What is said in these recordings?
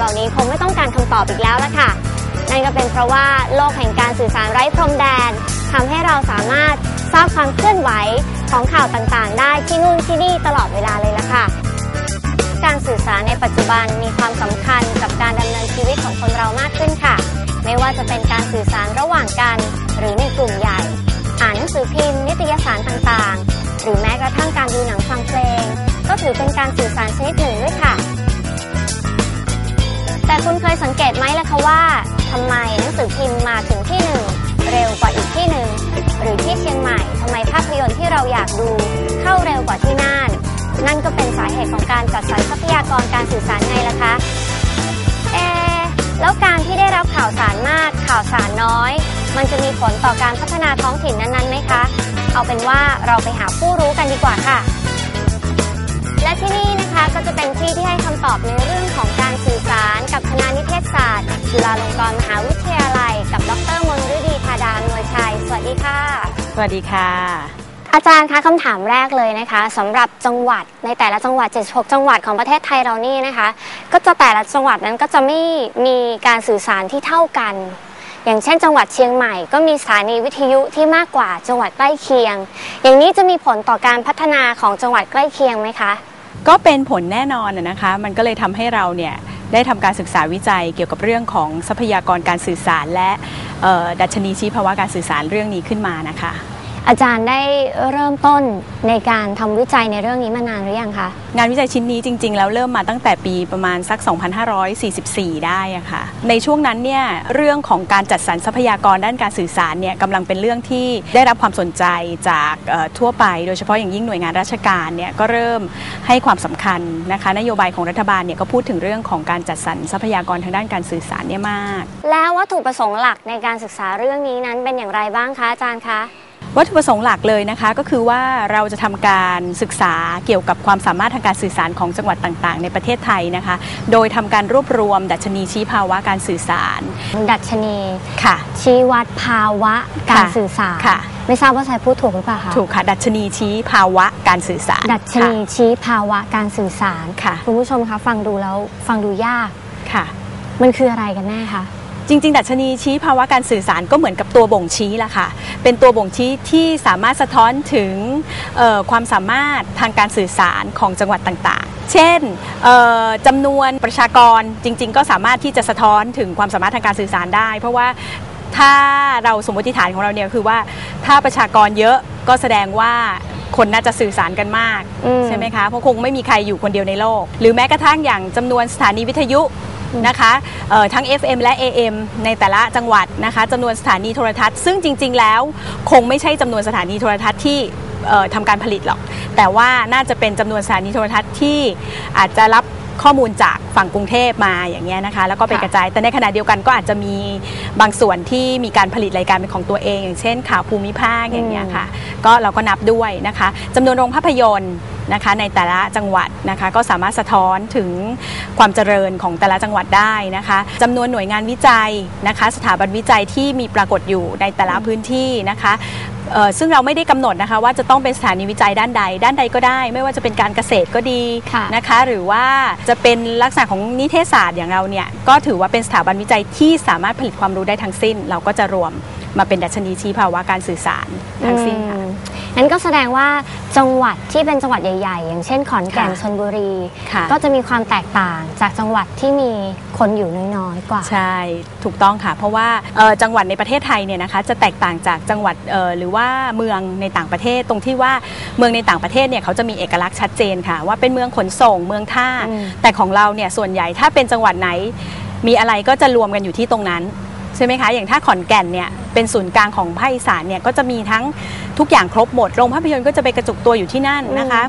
เหล่านี้คงไม่ต้องการคำตอบอีกแล้วละค่ะ นั่นก็เป็นเพราะว่าโลกแห่งการสื่อสารไร้พรมแดนทำให้เราสามารถทราบความเคลื่อนไหวของข่าวต่างๆ ได้ที่นู่นที่นี่ตลอดเวลาเลยละค่ะ การสื่อสารในปัจจุบันมีความสำคัญกับการดำเนินชีวิตของคนเรามากขึ้นค่ะ ไม่ว่าจะเป็นการสื่อสารระหว่างกัน หรือในกลุ่มใหญ่ อ่านหนังสือพิมพ์ นิตยสารต่างๆ หรือแม้กระทั่งการดูหนังฟังเพลง ก็ถือเป็นการสื่อสารชนิดหนึ่ง คุณเคยสังเกตไหมล่ะคะว่าทำไมหนังสือพิมพ์มาถึงที่หนึ่งเร็วกว่าอีกที่หนึ่งหรือที่เชียงใหม่ทำไมภาพยนตร์ที่เราอยากดู เข้าเร็วกว่าที่น่าน นั่นก็เป็นสาเหตุของการจัดสรรทรัพยากรการสื่อสารไงล่ะคะเอแล้วการที่ได้รับข่าวสารมากข่าวสารน้อย มันจะมีผลต่อการพัฒนาท้องถิ่นนั้นๆไหมคะ เอาเป็นว่าเราไปหาผู้รู้กันดีกว่าค่ะ และที่นี่นะคะก็จะเป็นที่ที่ให้คำตอบในเรื่องของการ กับคณะนิเทศศาสตร์ จุฬาลงกรณ์มหาวิทยาลัย กับดรมนฤดีธาดาหน่วยชัย สวัสดีค่ะ สวัสดีค่ะ อาจารย์คะคำถามแรกเลยนะคะสำหรับจังหวัดในแต่ละจังหวัด 76 จังหวัดของประเทศไทยเรานี่นะคะ ก็จะแต่ละจังหวัดนั้นก็จะไม่มีการสื่อสารที่เท่ากันอย่างเช่น จังหวัดเชียงใหม่ก็มีสถานีวิทยุที่มากกว่าจังหวัดใกล้เคียง อย่างนี้จะมีผลต่อการพัฒนาของจังหวัดใกล้เคียงไหมคะ ก็เป็นผลแน่นอนนะนะคะ มันก็เลยทำให้เราเนี่ย ได้ทำการศึกษาวิจัยเกี่ยวกับเรื่องของทรัพยากรการสื่อสาร และดัชนีชี้ภาวะการสื่อสารเรื่องนี้ขึ้นมานะคะ อาจารย์ได้เริ่มต้นในการทำวิจัยในเรื่องนี้มานานหรือยังคะ งานวิจัยชิ้นนี้จริง ๆ แล้วเริ่มมาตั้งแต่ปีประมาณสัก 2544 ได้อะค่ะ ในช่วงนั้นเนี่ยเรื่องของการจัดสรรทรัพยากรด้านการสื่อสารเนี่ยกำลังเป็นเรื่องที่ได้รับความสนใจจากเอ่อทั่วไป โดยเฉพาะอย่างยิ่งหน่วยงานราชการเนี่ยก็เริ่มให้ความสำคัญนะคะนโยบายของรัฐบาลเนี่ยก็พูดถึงเรื่องของการจัดสรรทรัพยากรทางด้านการสื่อสารเนี่ยมาก แล้ววัตถุประสงค์หลักในการศึกษาเรื่องนี้นั้นเป็นอย่างไรบ้างคะอาจารย์คะ วัตถุประสงค์หลักเลยนะคะก็คือว่าเราจะทำการศึกษาเกี่ยวกับความสามารถทางการสื่อสารของจังหวัดต่างๆ ในประเทศไทยนะคะ โดยทำการรวบรวม ดัชนีชี้ภาวะการสื่อสาร ดัชนีค่ะ ชี้วัดภาวะการค่ะสื่อสารค่ะ ไม่ทราบว่าใช้พูดถูกหรือเปล่าคะถูกค่ะ ดัชนีชี้ภาวะการสื่อสาร ดัชนีชี้ภาวะการสื่อสารค่ะคุณผู้ชมคะฟังดูแล้วฟังดูยากค่ะ มันคืออะไรกันแน่คะ จริง ๆ ดัชนีชี้ภาวะการสื่อสารก็เหมือนกับตัวบ่งชี้ละค่ะ เป็นตัวบ่งชี้ที่สามารถสะท้อนถึงเอ่อความสามารถทางการสื่อสารของจังหวัดต่างๆ เช่นเอ่อจำนวนประชากรจริง ๆ ก็สามารถที่จะสะท้อนถึงความสามารถทางการสื่อสารได้ เพราะว่าถ้าเราสมมติฐานของเราเนี่ยคือว่าถ้าประชากรเยอะก็แสดงว่าคนน่าจะสื่อสารกันมากอืมใช่ไหมคะ เพราะคงไม่มีใครอยู่คนเดียวในโลก หรือแม้กระทั่งอย่างจำนวนสถานีวิทยุ นะคะเอ่อทั้ง FM และ AM ในแต่ละจังหวัดนะคะจำนวนสถานีโทรทัศน์ ซึ่งจริง ๆ แล้วคงไม่ใช่จำนวนสถานีโทรทัศน์ที่เอ่อทำการผลิตหรอก แต่ว่าน่าจะเป็นจำนวนสถานีโทรทัศน์ที่อาจจะรับข้อมูลจากฝั่งกรุงเทพมาอย่างเงี้ยนะคะ แล้วก็ไปค่ะกระจาย แต่ในขณะเดียวกันก็อาจจะมีบางส่วนที่มีการผลิตรายการเป็นของตัวเอง อย่างเช่นข่าวภูมิภาคอย่างเงี้ยค่ะ ก็เราก็นับด้วยนะคะจำนวนโรงภาพยนตร์ นะคะในแต่ละจังหวัดนะคะก็สามารถสะท้อนถึงความเจริญของแต่ละจังหวัดได้นะคะจำนวนหน่วยงานวิจัยนะคะสถาบันวิจัยที่มีปรากฏอยู่ในแต่ละพื้นที่นะคะซึ่งเราไม่ได้กำหนดนะคะว่าจะต้องเป็นสถานีวิจัยด้านใด ด้านใดก็ได้ ไม่ว่าจะเป็นการเกษตรก็ดีะนะคะหรือว่าจะเป็นลักษณะของนิเทศศาสตร์อย่างเราเนี่ยก็ถือว่าเป็นสถาบันวิจัยที่สามารถผลิตความรู้ได้ทั้งสิ้น เราก็จะรวมมาเป็นดัชนีชี้ภาวะการสื่อสารทั้งสิ้นค่ะ อืมงั้นก็แสดงว่าจังหวัดที่เป็นจังหวัดใหญ่ ๆ อย่างเช่นขอนแก่นค่ะชลบุรี ค่ะ ก็จะมีความแตกต่างจากจังหวัดที่มีคนอยู่น้อยๆกว่า ใช่ ถูกต้องค่ะ เพราะว่าเอ่อจังหวัดในประเทศไทยเนี่ยนะคะจะแตกต่างจากจังหวัดเอ่อหรือว่าเมืองในต่างประเทศตรงที่ว่าเมืองในต่างประเทศเนี่ยเขาจะมีเอกลักษณ์ชัดเจนค่ะ ว่าเป็นเมืองขนส่งเมืองท่า อืม แต่ของเราเนี่ยส่วนใหญ่ถ้าเป็นจังหวัดไหน มีอะไรก็จะรวมกันอยู่ที่ตรงนั้นใช่ไหมคะ อย่างถ้าขอนแก่นเนี่ยเป็นศูนย์กลางของภาคอีสานเนี่ยก็จะมีทั้งทุกอย่างครบหมด โรงภาพยนตร์ก็จะไปกระจุกตัวอยู่ที่นั่นนะคะ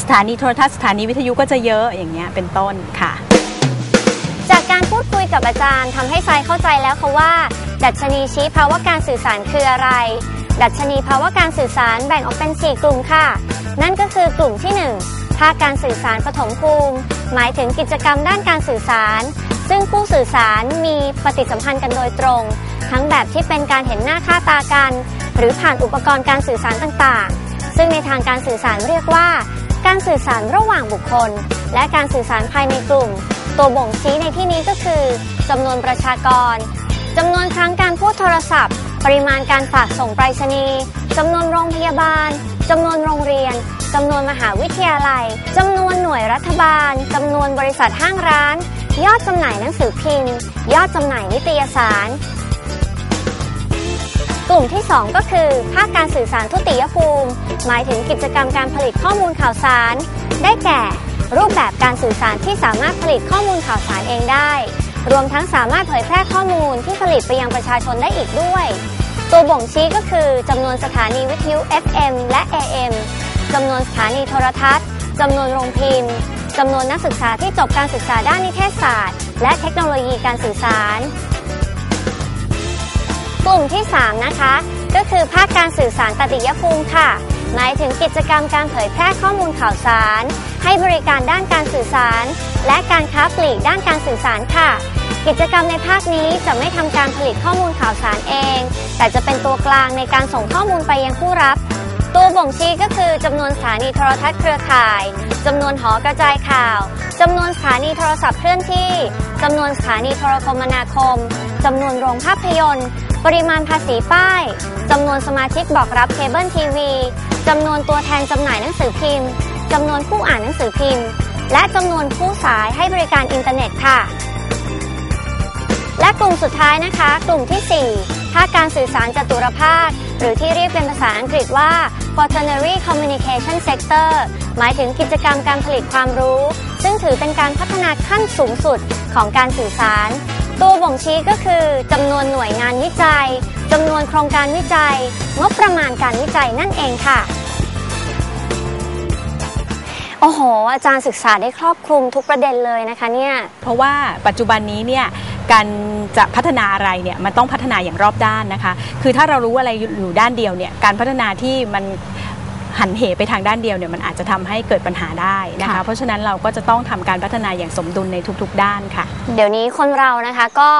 สถานีโทรทัศน์สถานีวิทยุก็จะเยอะอย่างเงี้ยเป็นต้นค่ะ จากการพูดคุยกับอาจารย์ทำให้ทรายเข้าใจแล้วค่ะว่า ดัชนีชี้ภาวะการสื่อสารคืออะไร ดัชนีภาวะการสื่อสารแบ่งออกเป็น 4 กลุ่มค่ะ นั่นก็คือกลุ่มที่ 1 ภาคการสื่อสารปฐมภูมิ หมายถึงกิจกรรมด้านการสื่อสาร ซึ่งผู้สื่อสารมีปฏิสัมพันธ์กันโดยตรง ทั้งแบบที่เป็นการเห็นหน้าค่าตากัน หรือผ่านอุปกรณ์การสื่อสารต่างๆ ซึ่งในทางการสื่อสารเรียกว่า การสื่อสารระหว่างบุคคล และการสื่อสารภายในกลุ่ม ตัวบ่งชี้ในที่นี้ก็คือจำนวนประชากรจำนวนครั้งการพูดโทรศัพท์ ปริมาณการฝากส่งไปรษณีย์จำนวนโรงพยาบาลจำนวนโรงเรียนจำนวนมหาวิทยาลัยจำนวนหน่วยรัฐบาลจำนวนบริษัทห้างร้าน ยอดจำหน่ายหนังสือพิมพ์ ยอดจำหน่ายนิตยสาร กลุ่มที่ 2 ก็คือ ภาคการสื่อสารทุติยภูมิ หมายถึงกิจกรรมการผลิตข้อมูลข่าวสาร ได้แก่ รูปแบบการสื่อสารที่สามารถผลิตข้อมูลข่าวสารเองได้ รวมทั้งสามารถเผยแพร่ข้อมูลที่ผลิตไปยังประชาชนได้อีกด้วย ตัวบ่งชี้ก็คือจำนวนสถานีวิทยุ FM และ AM จำนวนสถานีโทรทัศน์จำนวนโรงพิมพ์ จำนวนนักศึกษาที่จบการศึกษาด้านนิเทศศาสตร์ และเทคโนโลยีการสื่อสาร กลุ่มที่ 3 นะคะ ก็คือภาคการสื่อสารตติยภูมิค่ะ หมายถึงกิจกรรมการเผยแพร่ข้อมูลข่าวสาร ให้บริการด้านการสื่อสาร และการค้าปลีกด้านการสื่อสารค่ะ กิจกรรมในภาคนี้จะไม่ทำการผลิตข้อมูลข่าวสารเอง แต่จะเป็นตัวกลางในการส่งข้อมูลไปยังผู้รับ ตัวบ่งชี้ก็คือจำนวนสถานีโทรทัศน์เครือข่ายจำนวนหอกระจายข่าวจำนวนสถานีโทรศัพท์เคลื่อนที่จำนวนสถานีโทรคมนาคมจำนวนโรงภาพยนตร์ ปริมาณภาษีป้ายจำนวนสมาชิกบอกรับเคเบิลทีวีจำนวนตัวแทนจำหน่ายหนังสือพิมพ์จำนวนผู้อ่านหนังสือพิมพ์ และจำนวนผู้สายให้บริการอินเทอร์เน็ตค่ะ และกลุ่มสุดท้ายนะคะ กลุ่มที่ 4าคการสื่อสารจตุรภาค หรือที่เรียกเป็นภาษาอังกฤษว่า quaternary communication sector หมายถึงกิจกรรมการผลิตความรู้ ซึ่งถือเป็นการพัฒนาขั้นสูงสุดของการสื่อสาร ตัวบ่งชี้ก็คือจำนวนหน่วยงานวิจัยจำนวนโครงการวิจัย งบประมาณการวิจัยนั่นเองค่ะโอ้โห อาจารย์ศึกษาได้ครอบคลุมทุกประเด็นเลยนะคะเนี่ย เพราะว่าปัจจุบันนี้เนี่ย การจะพัฒนาอะไรเนี่ยมันต้องพัฒนาอย่างรอบด้านนะคะ คือถ้าเรารู้อะไรอยู่ด้านเดียวเนี่ยการพัฒนาที่มันหันเหไปทางด้านเดียวเนี่ยมันอาจจะทำให้เกิดปัญหาได้นะคะค่ะเพราะฉะนั้นเราก็จะต้องทำการพัฒนาอย่างสมดุลในทุกๆ ด้านค่ะ เดี๋ยวนี้คนเรานะคะก็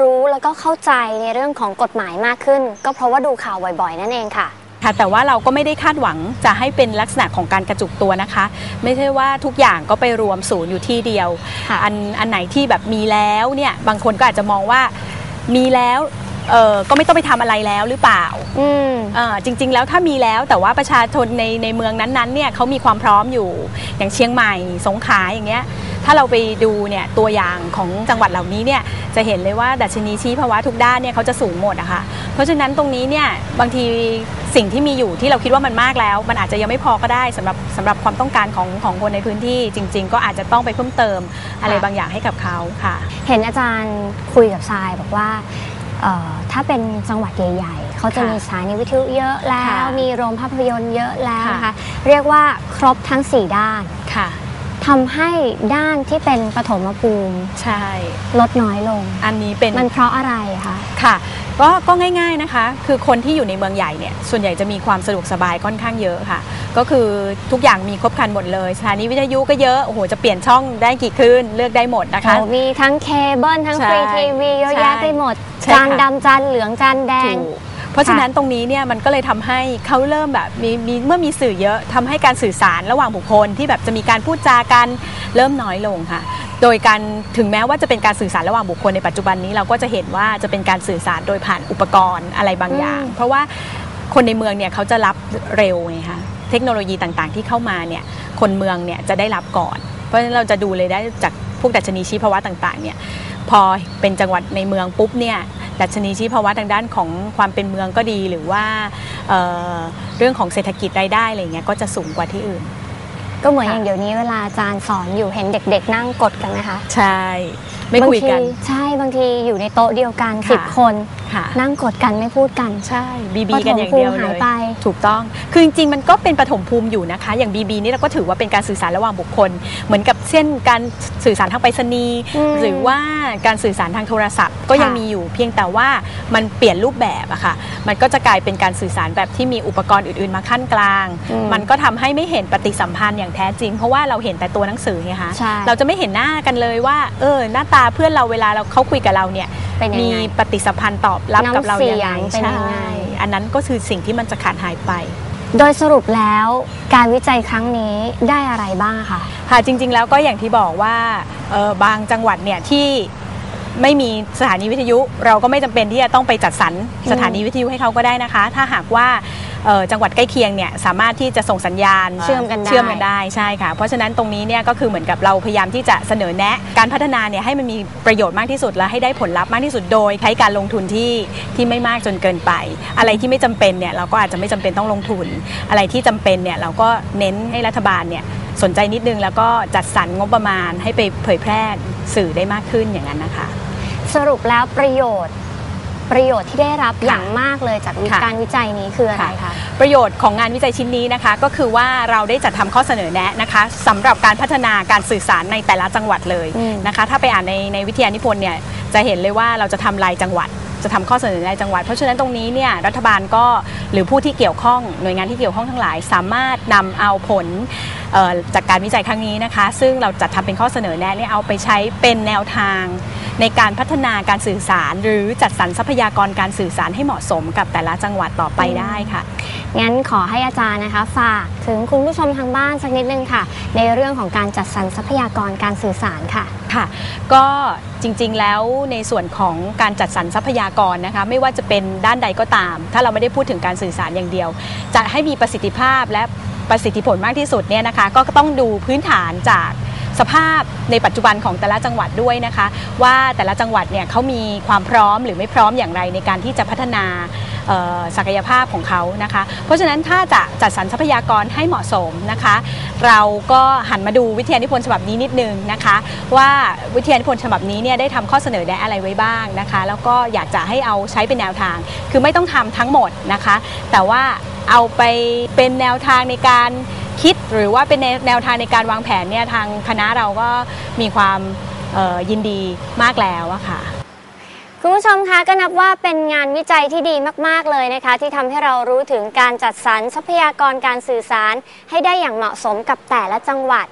รู้แล้วก็เข้าใจในเรื่องของกฎหมายมากขึ้น ก็เพราะว่าดูข่าวบ่อยๆ นั่นเองค่ะ ค่ะแต่ว่าเราก็ไม่ได้คาดหวังจะให้เป็นลักษณะของการกระจุกตัวนะคะ ไม่ใช่ว่าทุกอย่างก็ไปรวมศูนย์อยู่ที่เดียวค่ะอันอันไหนที่แบบมีแล้วเนี่ยบางคนก็อาจจะมองว่ามีแล้ว เออก็ไม่ต้องไปทำอะไรแล้วหรือเปล่าอืม เอ่อจริง ๆ แล้วถ้ามีแล้วแต่ว่าประชาชนในในเมืองนั้นๆเนี่ยเขามีความพร้อมอยู่อย่างเชียงใหม่สงขลาอย่างเงี้ยถ้าเราไปดูเนี่ยตัวอย่างของจังหวัดเหล่านี้เนี่ยจะเห็นเลยว่าดัชนีชี้ภาวะทุกด้านเนี่ยเขาจะสูงหมดอะค่ะเพราะฉะนั้นตรงนี้เนี่ยบางทีสิ่งที่มีอยู่ที่เราคิดว่ามันมากแล้ว มันอาจจะยังไม่พอก็ได้สำหรับสำหรับความต้องการของของคนในพื้นที่จริง ๆ ก็อาจจะต้องไปเพิ่มเติมอะไรค่ะ บางอย่างให้กับเขาค่ะ เห็นอาจารย์คุยกับทรายบอกว่าเอ่อ ถ้าเป็นจังหวัดใหญ่ๆเขาจะค่ะมีสถานีวิทยุเยอะแล้วค่ะมีโรงภาพยนตร์เยอะแล้วค่ะนะคะเรียกว่าครบทั้ง 4 ด้านค่ะ ทำให้ด้านที่เป็นปฐมภูมิใช่ ลดน้อยลง อันนี้เป็นมันเพราะอะไรคะค่ะก็ก็ง่ายๆนะคะ คือคนที่อยู่ในเมืองใหญ่เนี่ยส่วนใหญ่จะมีความสะดวกสบายค่อนข้างเยอะค่ะ ก็คือทุกอย่างมีครบครันหมดเลยสถานีวิทยุก็เยอะโอ้โหจะเปลี่ยนช่องได้กี่คลื่นเลือกได้หมดนะคะโอ้มีทั้งเคเบิลทั้งใช่ฟรีทีวีเยอะใช่แยะไปหมดใช่จานค่ะดำจานเหลืองจานแดงถูกเพ ราะฉะนั้นตรงนี้เนี่ยมันก็เลยทำให้เขาเริ่มแบบมีมีเมื่อมีสื่อเยอะทำให้การสื่อสารระหว่างบุคคลที่แบบจะมีการพูดจากันเริ่มน้อยลงค่ะ โดยการถึงแม้ว่าจะเป็นการสื่อสารระหว่างบุคคลในปัจจุบันนี้เราก็จะเห็นว่าจะเป็นการสื่อสารโดยผ่านอุปกรณ์อะไรบางอย่างอืมเพราะว่าคนในเมืองเนี่ยเขาจะรับเร็วไงคะเทคโนโลยีต่างๆ ที่เข้ามาเนี่ยคนเมืองเนี่ยจะได้รับก่อน เพราะฉะนั้นเราจะดูเลยได้จากพวกดัชนีชี้ภาวะต่างๆเนี่ยพอเป็นจังหวัดในเมืองปุ๊บเนี่ย ดัชนีชี้ภาวะทางด้านของความเป็นเมืองก็ดี หรือว่าเอ่อเรื่องของเศรษฐกิจรายได้อะไรเงี้ยก็จะสูงกว่าที่อื่น ก็เหมือนอค่ะย่างเดี๋ยวนี้เวลาอาจารย์สอนอยู่เห็นเด็ก ๆ นั่งกดกันนะคะ ใช่ไม่คุยกันบางทีใช่บางทีอยู่ในโต๊ะเดียวกันค่ะสิบคนค่ะนั่งกดกันไม่พูดกันใช่บีบีปฐมกันอย่างเดียวภูมิเลหายยไป ถูกต้อง คือจริงๆ มันก็เป็นปฐมภูมิอยู่นะคะ อย่าง BB นี่เราก็ถือว่าเป็นการสื่อสารระหว่างบุคคล เหมือนกับเช่นการสื่อสารทางไปรษณีย์อืมหรือว่าการสื่อสารทางโทรศัพท์ ก็ยังค่ะมีอยู่เพียงแต่ว่ามันเปลี่ยนรูปแบบอะค่ะ มันก็จะกลายเป็นการสื่อสารแบบที่มีอุปกรณ์อื่นๆ มาขั้นกลางอืมมันก็ทำให้ไม่เห็นปฏิสัมพันธ์อย่างแท้จริง เพราะว่าเราเห็นแต่ตัวหนังสือไงคะใช่เราจะไม่เห็นหน้ากันเลยว่า เออ หน้าตาเพื่อนเราเวลาเราเขาคุยกับเราเนี่ย เป็นยังมีไงปฏิสัมพันธ์ตอบรับกับเรายังไงน้ำเสียงเป็นยังไงใช่อันนั้นก็คือสิ่งที่มันจะขาดหายไป โดยสรุปแล้วการวิจัยครั้งนี้ได้อะไรบ้างคะค่ะจริง ๆ แล้วก็อย่างที่บอกว่าเอ่อบางจังหวัดเนี่ยที่ไม่มีสถานีวิทยุ เราก็ไม่จำเป็นที่จะต้องไปจัดสรรสถานีวิทยุให้เขาก็ได้นะคะ ถ้าหากว่า เอ่อจังหวัดใกล้เคียงเนี่ยสามารถที่จะส่งสัญญาณเชื่อมกันได้ เชื่อมกันได้ใช่ค่ะ เพราะฉะนั้นตรงนี้เนี่ยก็คือเหมือนกับเราพยายามที่จะเสนอแนะการพัฒนาเนี่ยให้มันมีประโยชน์มากที่สุดและให้ได้ผลลัพธ์มากที่สุดโดยใช้การลงทุนที่ที่ไม่มากจนเกินไป อะไรที่ไม่จำเป็นเนี่ยเราก็อาจจะไม่จำเป็นต้องลงทุน อะไรที่จำเป็นเนี่ยเราก็เน้นให้รัฐบาลเนี่ยสนใจนิดนึงแล้วก็จัดสรรงบประมาณให้ไปเผยแพร่สื่อได้มากขึ้นอย่างนั้นนะคะ สรุปแล้วประโยชน์ ประโยชน์ที่ได้รับค่ะอย่างมากเลยจากวิค่ะ การวิจัยนี้คืออะไรคะ ประโยชน์ของงานวิจัยชิ้นนี้นะคะ ก็คือว่าเราได้จัดทำข้อเสนอแนะนะคะสำหรับการพัฒนาการสื่อสารในแต่ละจังหวัดเลยอืม นะคะ ถ้าไปอ่านในในวิทยานิพนธ์เนี่ยจะเห็นเลยว่าเราจะทำรายจังหวัด จะทำข้อเสนอรายจังหวัด เพราะฉะนั้นตรงนี้เนี่ยรัฐบาลก็หรือผู้ที่เกี่ยวข้องหน่วยงานที่เกี่ยวข้องทั้งหลาย สามารถนำเอาผลเอ่อจากการวิจัยครั้งนี้นะคะ ซึ่งเราจัดทำเป็นข้อเสนอแนะเนี่ยเอาไปใช้เป็นแนวทาง ในการพัฒนาการสื่อสาร หรือจัดสรรทรัพยากรการสื่อสารให้เหมาะสมกับแต่ละจังหวัดต่อไปได้ค่ะ งั้นขอให้อาจารย์นะคะฝากถึงคุณผู้ชมทางบ้านสักนิดนึงค่ะ ในเรื่องของการจัดสรรทรัพยากรการสื่อสารค่ะค่ะ ก็จริงๆแล้วในส่วนของการจัดสรรทรัพยากรนะคะไม่ว่าจะเป็นด้านใดก็ตาม ถ้าเราไม่ได้พูดถึงการสื่อสารอย่างเดียว จะให้มีประสิทธิภาพและประสิทธิผลมากที่สุดเนี่ยนะคะก็ต้องดูพื้นฐานจาก สภาพในปัจจุบันของแต่ละจังหวัดด้วยนะคะ ว่าแต่ละจังหวัดเนี่ยเขามีความพร้อมหรือไม่พร้อมอย่างไรในการที่จะพัฒนาศักยภาพของเขานะคะ เพราะฉะนั้นถ้าจะจัดสรรทรัพยากรให้เหมาะสมนะคะ เราก็หันมาดูวิทยานิพนธ์ฉบับนี้นิดนึงนะคะ ว่าวิทยานิพนธ์ฉบับนี้เนี่ยได้ทำข้อเสนอแนะอะไรไว้บ้างนะคะ แล้วก็อยากจะให้เอาใช้เป็นแนวทาง คือไม่ต้องทำทั้งหมดนะคะ แต่ว่าเอาไปเป็นแนวทางในการ คิดหรือว่าเป็นแนวทางในการวางแผนเนี่ยทางคณะเราก็มีความยินดีมากแล้วอะค่ะคุณผู้ชมคะก็นับว่าเป็นงานวิจัยที่ดีมาก ๆ เลยนะคะ ที่ทำให้เรารู้ถึงการจัดสรรทรัพยากรการสื่อสาร ให้ได้อย่างเหมาะสมกับแต่ละจังหวัด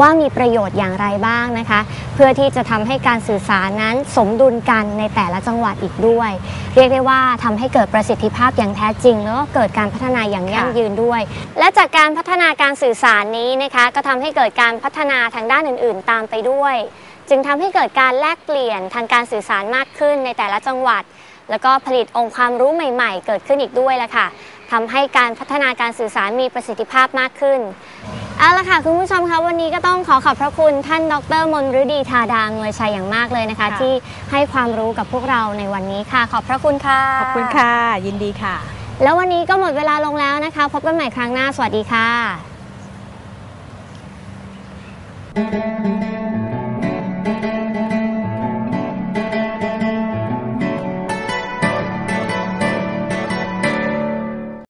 ว่ามีประโยชน์อย่างไรบ้างนะคะ เพื่อที่จะทำให้การสื่อสารนั้นสมดุลกันในแต่ละจังหวัดอีกด้วย เรียกได้ว่าทำให้เกิดประสิทธิภาพอย่างแท้จริง แล้วก็เกิดการพัฒนาอย่างยั่งยืนด้วย และจากการพัฒนาการสื่อสารนี้นะคะก็ทำให้เกิดการพัฒนาทางด้านอื่น ๆ ตามไปด้วย จึงทำให้เกิดการแลกเปลี่ยนทางการสื่อสารมากขึ้นในแต่ละจังหวัด แล้วก็ผลิตองค์ความรู้ใหม่ ๆ เกิดขึ้นอีกด้วยละค่ะทำให้การพัฒนาการสื่อสารมีประสิทธิภาพมากขึ้น เอาละค่ะคุณผู้ชมคะวันนี้ก็ต้องขอขอบพระคุณท่านดรมนฤดีธาดาหน่วยชัยอย่างมากเลยนะคะ ค่ะ ที่ให้ความรู้กับพวกเราในวันนี้ค่ะ ขอบพระคุณค่ะ ขอบคุณค่ะ ยินดีค่ะ แล้ววันนี้ก็หมดเวลาลงแล้วนะคะ พบกันใหม่ครั้งหน้า สวัสดีค่ะ